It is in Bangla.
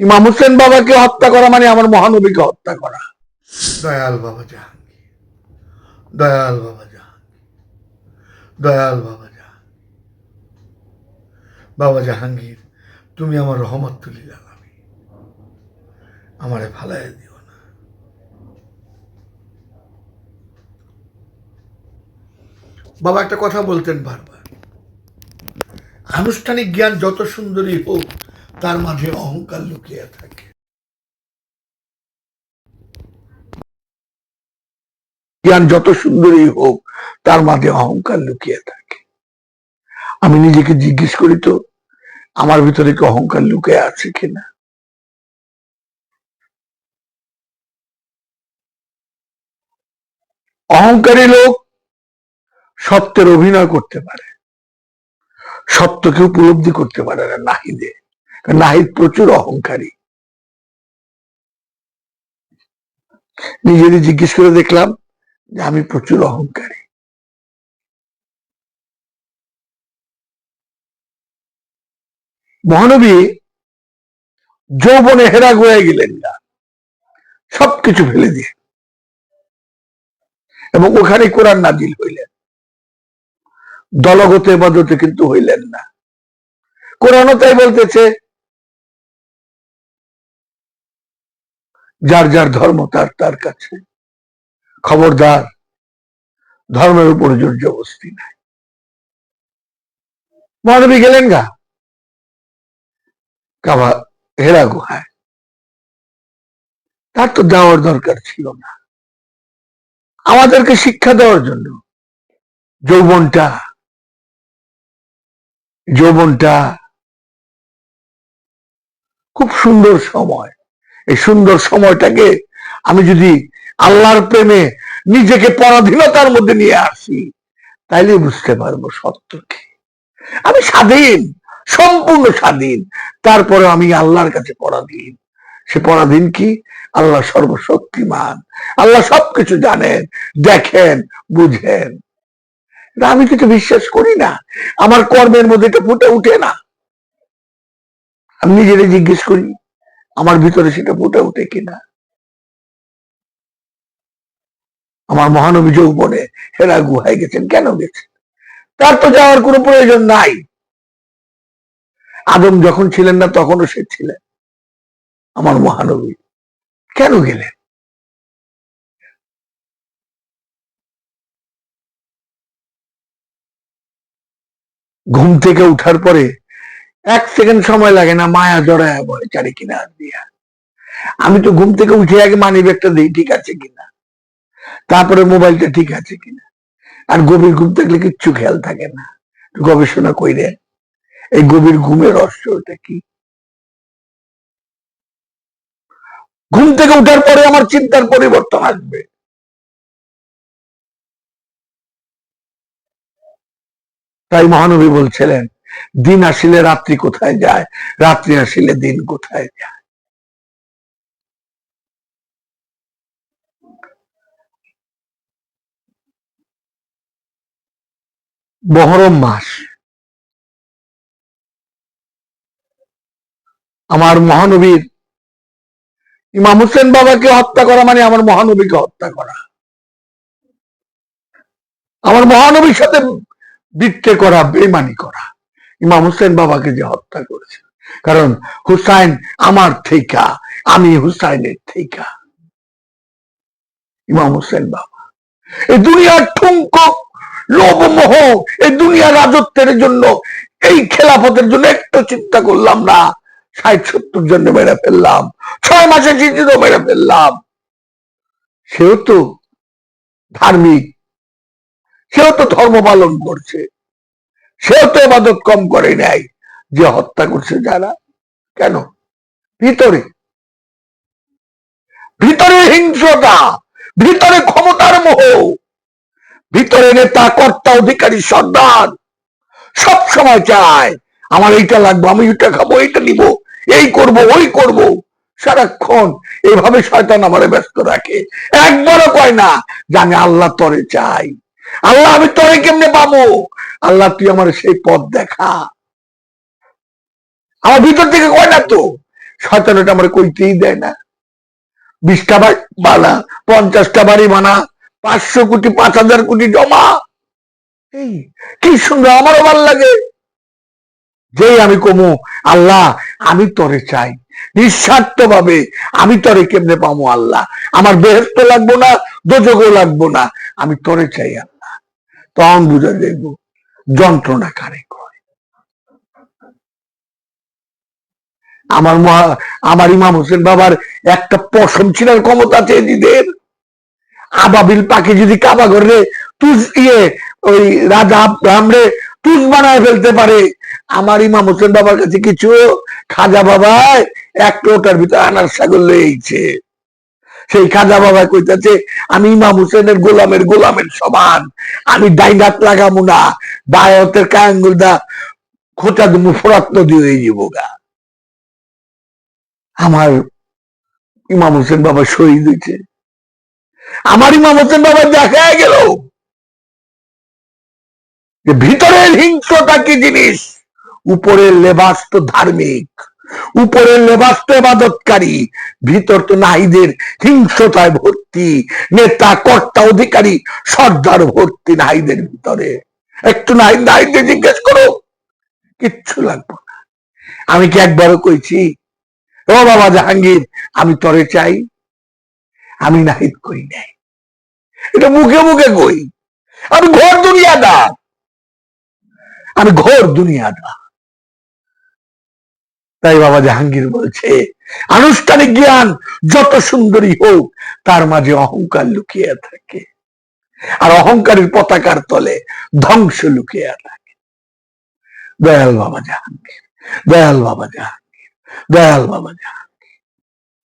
ইমাম হোসেন বাবাকে হত্যা করা মানে আমার মহানবীকে হত্যা করা। দয়াল বাবা জাহাঙ্গীর, দয়াল বাবা জাহাঙ্গীর, দয়াল বাবা জাহাঙ্গীর। বাবা জাহাঙ্গীর, তুমি আমার রহমত তুলি লাগাবি আমারে ফালাই দিও না। বাবা, একটা কথা বলতেন বারবার। আনুষ্ঠানিক জ্ঞান যত সুন্দরী হোক তার মাঝে অহংকার লুকিয়ে থাকে। জ্ঞান যত সুন্দরই হোক, তার মাঝে অহংকার লুকিয়ে থাকে। আমি নিজেকে জিজ্ঞেস করি তো, আমার ভিতরে কি অহংকার লুকিয়ে আছে কিনা? অহংকারী লোক সত্যের অভিনয় করতে পারে। সত্যকে উপলব্ধি করতে পারে না, নাহিদে। কারণ নাহিদ প্রচুর অহংকারী। নিজেরই জিজ্ঞেস করে দেখলাম যে আমি প্রচুর অহংকারী। মহানবী যৌবনে হেরা গয়ে গেলেন না। সবকিছু ফেলে দিয়ে এবং ওখানে কোরআন নাজিল হইলেন। দলগত এবাদতে কিন্তু হইলেন না। কোরআনও তাই বলতেছে যার যার ধর্ম, তার তার কাছে। খবরদার, ধর্মের উপর জোর জবস্তি নাই। মহানবী গেলেন গা? কাবা হেরা গুহায়। তার তো যাওয়ার দরকার ছিল না। আমাদেরকে শিক্ষা দেওয়ার জন্য। যৌবনটা যৌবনটা খুব সুন্দর সময়। এই সুন্দর সময়টাকে আমি যদি আল্লাহর প্রেমে নিজেকে পরাধীনতার মধ্যে নিয়ে আসি, তাইলে বুঝতে পারব সত্য কি আমি স্বাধীন, সম্পূর্ণ স্বাধীন। তারপরে আমি আল্লাহর কাছে পরাধীন। সে পরাধীন কি? আল্লাহ সর্বশক্তিমান। আল্লাহ সবকিছু জানেন, দেখেন, বুঝেন। আমি এটা বিশ্বাস করি না। আমার কর্মের মধ্যে এটা ফুটে উঠে না। আমি নিজেরে জিজ্ঞেস করি আমার ভিতরে সেটা ফুটে উঠে কিনা? আমার মহানবী যৌবনে হেরা গুহায় গেছেন, কেন গেছেন? তার তো যাওয়ার কোনো প্রয়োজন নাই। আদম যখন ছিলেন না, তখনও সে ছিলেন। আমার মহানবী কেন গেলেন? ঘুম থেকে উঠার পরে এক সেকেন্ড সময় লাগে না, মায়া জড়ায় বলে চারি কিনা দিয়া। আমি তো ঘুম থেকে উঠে আগে মানি ব্যাগটা দিই, ঠিক আছে কিনা? তারপরে মোবাইলটা ঠিক আছে কিনা? আর গভীর ঘুম থাকলে কিচ্ছু খেয়াল থাকে না। গবেষণা কইরে। এই গভীর ঘুমের রহস্যটা কি? ঘুম থেকে উঠার পরে আমার চিন্তার পরিবর্তন আসবে। তাই মহানবী বলছিলেন দিন আসিলে রাত্রি কোথায় যায়? রাত্রি আসিলে দিন কোথায় যায়? বহরম মাস। আমার মহানবীর ইমাম হোসেন বাবাকে হত্যা করা মানে আমার মহানবীকে হত্যা করা। আমার মহানবীর সাথে বৃত্তে করা বেমানি করা। ইমাম হোসেন বাবাকে যে হত্যা করেছে। কারণ হুসাইন আমার থেকা আমি হুসাইনের থেকা ইমাম হোসেন বাবা। এই দুনিয়ার ঠুঙ্ক লোভ মোহ এই দুনিয়ার রাজত্বের জন্য, এই খেলাফতের জন্য একটু চিন্তা করলাম না। ষাট, সত্তর জন্য মেরে ফেললাম, ছয় মাসে চিঠিও মেরে ফেললাম। সেও তো ধার্মিক, সেও তো ধর্ম পালন করছে। সেও তো এবাদত কম করে নাই যে হত্যা করছে যারা। কেন? ভিতরে। ভিতরে হিংসতা ভিতরে ক্ষমতার মোহ, ভিতরে নেতা, কর্তা, অধিকারী, সর্দার, সব সময় চায়, আমার এইটা লাগবে, আমি ওইটা খাব, এইটা নিব, এই করব, ওই করব। সারাক্ষণ এভাবে শয়তান আমারে ব্যস্ত রাখে। একবারও কয় না যে আমি আল্লাহ তরে চাই। আল্লাহ আমি তরে কেমনে পাবো? আল্লাহ, তুই আমার সেই পথ দেখা। আমার ভিতর থেকে কয় না তো? শয়তানটা আমার কইতেই দেয় না। বিশটা বাড়ি বানা, পঞ্চাশটা বাড়ি বানা, পাঁচশো কোটি, পাঁচ হাজার কোটি জমা। এই, কি সুন্দর, আমারও ভালো লাগে। যেই আমি কমু, আল্লাহ, আমি তরে চাই। নিঃস্বার্থ ভাবে আমি তরে কেমনে পাবো আল্লাহ? আমার বেহস্ত লাগবো না দোজগও লাগবো না। আমি তরে চাই, আল্লাহ। তখন বুঝা যাইব যন্ত্রণা কারে কয় আমার মা, আমার ইমাম হোসেন বাবার একটা পশম ছিলার ক্ষমতা আছে এদিদের। আবাবিল পাখি যদি কাবা ঘরে তুজ ইয়ে ওই রাজা রামরে তুজ বানায় ফেলতে পারে, আমার ইমাম হোসেন বাবার কাছে কিছু, খাজা বাবায় এক লোটার ভিতরে আনার ছাগল লইছে সেই খাজা বাবা কইতাছে, আমি ইমাম হোসেনের গোলামের গোলামের সমান। আমি ডাইনাত লাগামু না দায়তের কায়াঙ্গুল দা খোঁচা দুমু ফোরাত নদী হয়ে গা। আমার ইমাম হোসেন বাবা শহীদ হয়েছে আমার ইমাম হোসেন বাবা দেখা গেল ভিতরের হিংস্রতা কি জিনিস? উপরের লেবাস তো ধার্মিক। উপরের লেবাস তো ভিতর তো নাহিদের হিংস্রতায় ভর্তি, নেতা, কর্তা, অধিকারী, সর্দার ভর্তি নাহিদের ভিতরে। একটু নাহিদ, নাহিদকে জিজ্ঞেস করো। কিচ্ছু লাগবে আমি কি একবারও কইছি? ও বাবা জাহাঙ্গীর, আমি তরে চাই, আমি নাহিদ কই নাই। এটা মুখে মুখে কই। আমি ঘর দুনিয়াদার। আমি ঘর দুনিয়াদার। তাই বাবা জাহাঙ্গীর বলছে, আনুষ্ঠানিক জ্ঞান যত সুন্দরী হোক, তার মাঝে অহংকার লুকিয়ে থাকে। আর অহংকারের পতাকার তলে ধ্বংস লুকিয়ে থাকে। দয়াল বাবা জাহাঙ্গীর, দয়াল বাবা জাহাঙ্গীর, দয়াল বাবা জাহাঙ্গীর।